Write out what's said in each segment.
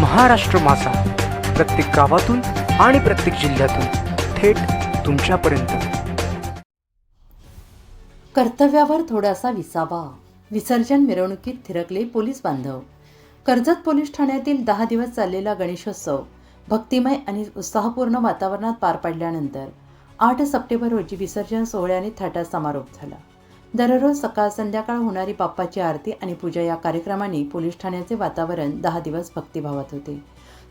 महाराष्ट्र मासा प्रत्येक गावातून आणि प्रत्येक जिल्ह्यातून थेट तुमच्यापर्यंत. कर्तव्यावर थोडासा विसावा. विसर्जन मिरवणुकीत थिरकले पोलीस बांधव. कर्जत पोलीस ठाण्यातील दहा दिवस चाललेला गणेशोत्सव भक्तिमय आणि उत्साहपूर्ण वातावरणात पार पडल्यानंतर आठ सप्टेंबर रोजी विसर्जन सोहळ्याने थाटात समारोप झाला. दररोज सकाळ संध्याकाळ होणारी बाप्पाची आरती आणि पूजा या कार्यक्रमांनी पोलीस ठाण्याचे वातावरण दहा दिवस भक्तिभावात होते.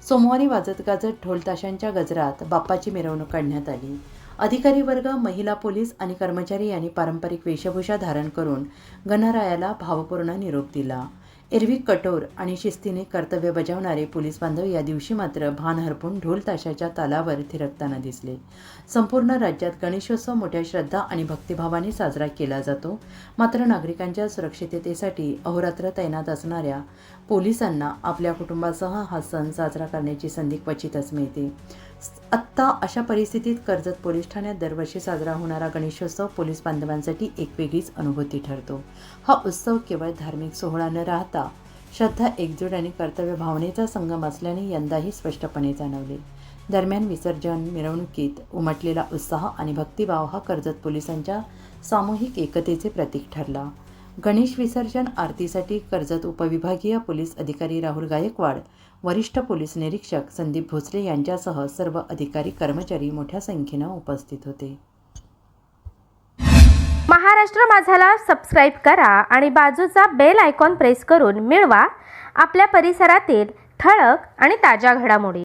सोमवारी वाजत गाजत ढोलताशांच्या गजरात बाप्पाची मिरवणूक काढण्यात आली. अधिकारी वर्ग महिला पोलीस आणि कर्मचारी यांनी पारंपरिक वेशभूषा धारण करून गणरायाला भावपूर्ण निरोप दिला. एरवी कठोर आणि शिस्तीने कर्तव्य बजावणारे पोलीस बांधव या दिवशी मात्र भान हरपून ढोल ताशाच्या तालावर थिरकताना दिसले. संपूर्ण राज्यात गणेशोत्सव मोठ्या श्रद्धा आणि भक्तिभावाने साजरा केला जातो. मात्र नागरिकांच्या सुरक्षिततेसाठी अहोरात्र तैनात असणाऱ्या पोलिसांना आपल्या कुटुंबासह हा सण साजरा करण्याची संधी क्वचितच मिळते. आत्ता अशा परिस्थितीत कर्जत पोलीस ठाण्यात दरवर्षी साजरा होणारा गणेशोत्सव पोलीस बांधवांसाठी एक वेगळीच अनुभूती ठरतो. हा उत्सव केवळ धार्मिक सोहळा न राहता श्रद्धा एकजूट आणि कर्तव्य भावनेचा संगम असल्याने यंदाही स्पष्टपणे जाणवले. दरम्यान विसर्जन मिरवणुकीत उमटलेला उत्साह आणि भक्तिभाव हा कर्जत पोलिसांच्या सामूहिक एकतेचे प्रतीक ठरला. गणेश विसर्जन आरतीसाठी कर्जत उपविभागीय पोलीस अधिकारी राहुल गायकवाड वरिष्ठ पोलीस निरीक्षक संदीप भोसले यांच्यासह सर्व अधिकारी कर्मचारी मोठ्या संख्येनं उपस्थित होते. महाराष्ट्र माझाला सबस्क्राईब करा आणि बाजूचा बेल आयकॉन प्रेस करून मिळवा. आपल्या परिसरातील ठळक आणि ताज्या घडामोडी.